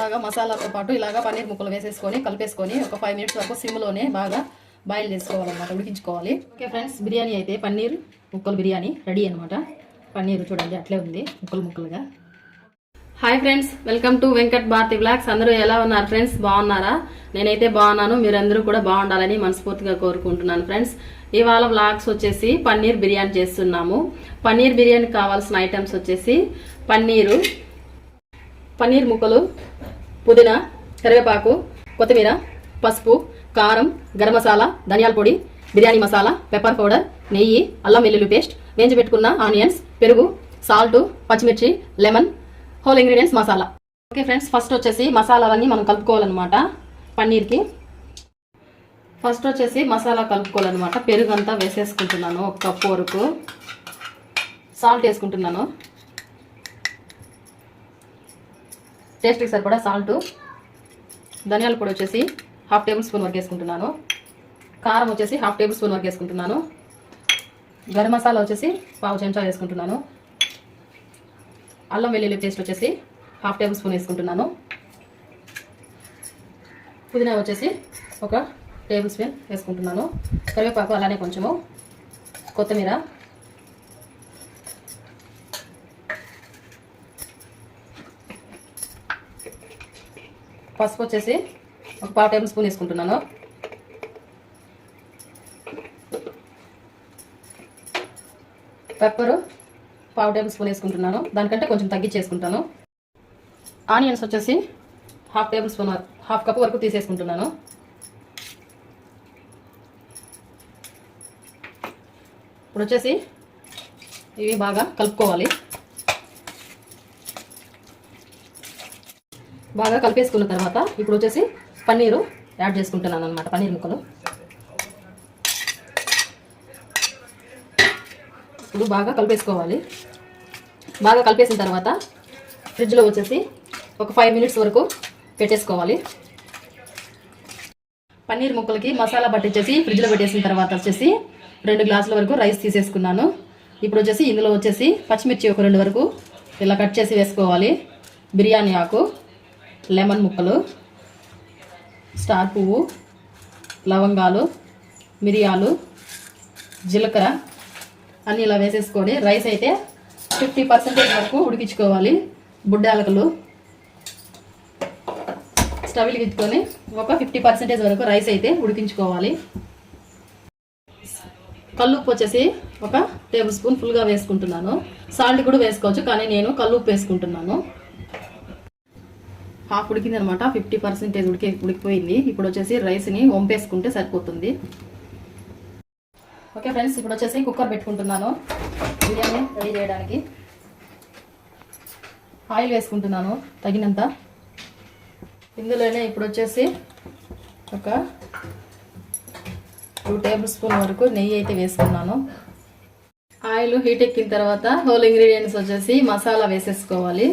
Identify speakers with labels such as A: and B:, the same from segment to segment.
A: బాగా మసాలాతో పాటు ఇలాగా పన్నీర్ ముక్కలు వేసేసుకొని కలిపేసుకొని ఒక ఫైవ్ మినిట్స్ వరకు సిమ్లోనే బాగా బాయిల్ చేసుకోవాలన్నమాట ఉడికించుకోవాలి. ఓకే ఫ్రెండ్స్ బిర్యానీ అయితే పన్నీర్ ముక్కలు బిర్యానీ రెడీ అనమాట పన్నీర్ చూడండి అట్లే ఉంది ముక్కలు ముక్కలుగా. Hi friends welcome to Venkat Bharati blogs అందరూ ఎలా ఉన్నారు ఫ్రెండ్స్ బాగున్నారా? నేనైతే బాగున్నాను మీరందరూ కూడా బాగుండాలని మనస్ఫూర్తిగా కోరుకుంటున్నాను ఫ్రెండ్స్ ఇవాళ బ్లాగ్స్ వచ్చేసి పన్నీర్ బిర్యానీ చేస్తున్నాము. పన్నీర్ బిర్యానీ కావాల్సిన ఐటమ్స్ వచ్చేసి పన్నీరు పన్నీర్ ముక్కలు పుదీనా కరివేపాకు కొత్తిమీర పసుపు కారం గరం మసాలా ధనియాల పొడి బిర్యానీ మసాలా పెప్పర్ పౌడర్ నెయ్యి అల్లం వెల్లుల్లి పేస్ట్ వేయించి పెట్టుకున్న ఆనియన్స్ పెరుగు సాల్ట్ పచ్చిమిర్చి lemon whole ingredients masala. Okay friends first వచ్చేసి మసాలాలన్నీ మనం కలుపుకోవాలన్నమాట. పన్నీర్కి. ఫస్ట్ వచ్చేసి మసాలా కలుపుకోవాలన్నమాట. పెరుగు అంతా వేసేసుకుంటున్నాను ఒక కప్పు వరకు సాల్ట్ వేసుకుంటున్నాను. టేస్ట్కి సరిపడా సాల్ట్ ధనియాల పొడి వచ్చేసి హాఫ్ టేబుల్ స్పూన్ వరకు వేసుకుంటున్నాను. కారం వచ్చేసి హాఫ్ టేబుల్ స్పూన్ వరకు వేసుకుంటున్నాను. గరం మసాలా వచ్చేసి పావు చెంచా వేసుకుంటున్నాను. అల్లం వెల్లుల్లి పేస్ట్ వచ్చేసి హాఫ్ టేబుల్ స్పూన్ వేసుకుంటున్నాను. పుదీనా వచ్చేసి ఒక టేబుల్ స్పూన్ వేసుకుంటున్నాను. కరివేపాకు అలానే కొంచెము. కొత్తిమీర పసుపు వచ్చేసి ఒక పావు టేబుల్ స్పూన్ వేసుకుంటున్నాను. పెప్పరు పావు టేబుల్ స్పూన్ వేసుకుంటున్నాను. దానికంటే కొంచెం తగ్గించేసుకుంటాను. ఆనియన్స్ వచ్చేసి half tablespoon half cup వరకు తీసేసుకుంటున్నాను. ఇప్పుడు వచ్చేసి ఇవి బాగా కలుపుకోవాలి. బాగా కలిపేసుకున్న తర్వాత ఇప్పుడు వచ్చేసి పన్నీరు యాడ్ చేసుకుంటున్నాను అనమాట పన్నీర్ ముక్కలు. ఇప్పుడు బాగా కలిపేసుకోవాలి. బాగా కలిపేసిన తర్వాత ఫ్రిడ్జ్లో వచ్చేసి ఒక ఫైవ్ మినిట్స్ వరకు పెట్టేసుకోవాలి. పన్నీర్ ముక్కలకి మసాలా పట్టించేసి ఫ్రిడ్జ్లో పెట్టేసిన తర్వాత వచ్చేసి రెండు గ్లాసుల వరకు రైస్ తీసేసుకున్నాను. ఇప్పుడు వచ్చేసి ఇందులో వచ్చేసి పచ్చిమిర్చి ఒక రెండు వరకు ఇలా కట్ చేసి వేసుకోవాలి. బిర్యానీ ఆకు. లెమన్ ముక్కలు స్టార్ పువ్వు లవంగాలు మిరియాలు జీలకర్ర అన్నీ ఇలా వేసేసుకొని రైస్ అయితే ఫిఫ్టీ పర్సెంటేజ్ వరకు ఉడికించుకోవాలి. బుడ్డాలకలు స్టవ్ వెలిగించుకొని ఒక ఫిఫ్టీ పర్సెంటేజ్ వరకు రైస్ అయితే ఉడికించుకోవాలి. కల్లుప్పు వచ్చేసి ఒక టేబుల్ స్పూన్ ఫుల్గా వేసుకుంటున్నాను. సాల్ట్ కూడా వేసుకోవచ్చు కానీ నేను కల్లుప్పు వేసుకుంటున్నాను. హాఫ్ ఉడికింది అనమాట. ఫిఫ్టీ పర్సెంటేజ్ ఉడికి ఉడికిపోయింది. ఇప్పుడు వచ్చేసి రైస్ని వంపేసుకుంటే సరిపోతుంది. ఓకే ఫ్రెండ్స్ ఇప్పుడు వచ్చేసి కుక్కర్ పెట్టుకుంటున్నాను. బిర్యానీ రెడీ చేయడానికి. ఆయిల్ వేసుకుంటున్నాను తగినంత. ఇందులోనే ఇప్పుడు వచ్చేసి ఒక టూ టేబుల్ స్పూన్ వరకు నెయ్యి అయితే వేసుకున్నాను. ఆయిల్ హీట్ ఎక్కిన తర్వాత హోల్ ఇంగ్రీడియంట్స్ వచ్చేసి మసాలా వేసేసుకోవాలి.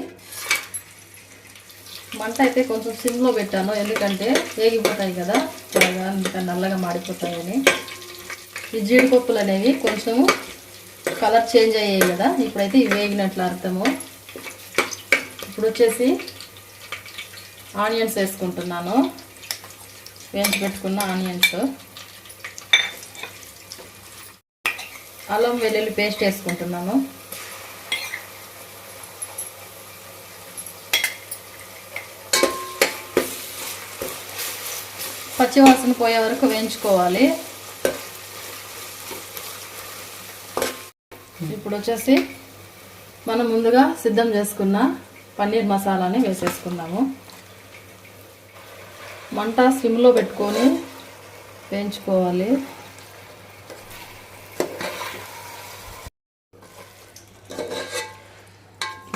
A: మంట అయితే కొంచెం సిమ్లో పెట్టాను ఎందుకంటే వేగిపోతాయి కదా. త్వరగా ఇంకా నల్లగా మాడిపోతాయని. ఈ జీడిపప్పులు అనేవి కొంచెం కలర్ చేంజ్ అయ్యాయి కదా ఇప్పుడైతే ఇవి వేగినట్లు అర్థము. ఇప్పుడు వచ్చేసి ఆనియన్స్ వేసుకుంటున్నాను. వేయించి పెట్టుకున్న ఆనియన్స్. అల్లం వెల్లుల్లి పేస్ట్ వేసుకుంటున్నాను. పచ్చివాసన పోయే వరకు వేయించుకోవాలి. ఇప్పుడు వచ్చేసి మనం ముందుగా సిద్ధం చేసుకున్న పన్నీర్ మసాలాని వేసేసుకుందాము. మంట సిమ్లో పెట్టుకొని వేయించుకోవాలి.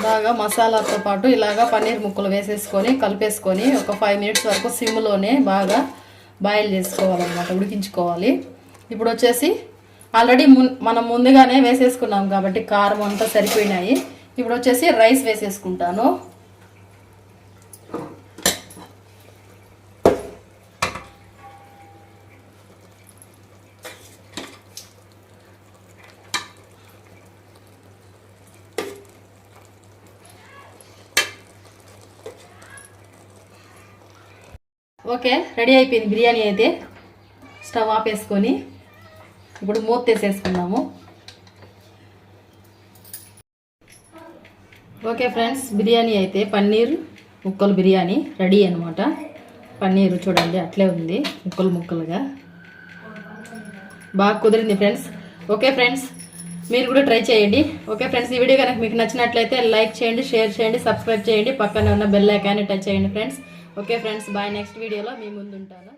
A: బాగా మసాలాతో పాటు ఇలాగా పన్నీర్ ముక్కలు వేసేసుకొని కలిపేసుకొని ఒక ఫైవ్ మినిట్స్ వరకు సిమ్లోనే బాగా బాయిల్ చేసుకోవాలన్నమాట ఉడికించుకోవాలి. ఇప్పుడు వచ్చేసి ఆల్రెడీ మున్ మనం ముందుగానే వేసేసుకున్నాం కాబట్టి కారం అంతా సరిపోయినాయి. ఇప్పుడు వచ్చేసి రైస్ వేసేసుకుంటాను. ఓకే రెడీ అయిపోయింది బిర్యానీ అయితే. స్టవ్ ఆపేసుకొని ఇప్పుడు మూత తీసేసుకుందాము. ఓకే ఫ్రెండ్స్ బిర్యానీ అయితే పన్నీర్ ముక్కలు బిర్యానీ రెడీ అనమాట పన్నీర్ చూడండి అట్లే ఉంది ముక్కలు ముక్కలుగా. బాగా కుదిరింది ఫ్రెండ్స్. ఓకే ఫ్రెండ్స్ మీరు కూడా ట్రై చేయండి. ఓకే ఫ్రెండ్స్ ఈ వీడియో కనుక మీకు నచ్చినట్లయితే లైక్ చేయండి షేర్ చేయండి సబ్స్క్రైబ్ చేయండి. పక్కన ఉన్న బెల్ ఐకాన్ని టచ్ చేయండి friends. Okay friends bye next వీడియోలో మీ ముందు ఉంటాను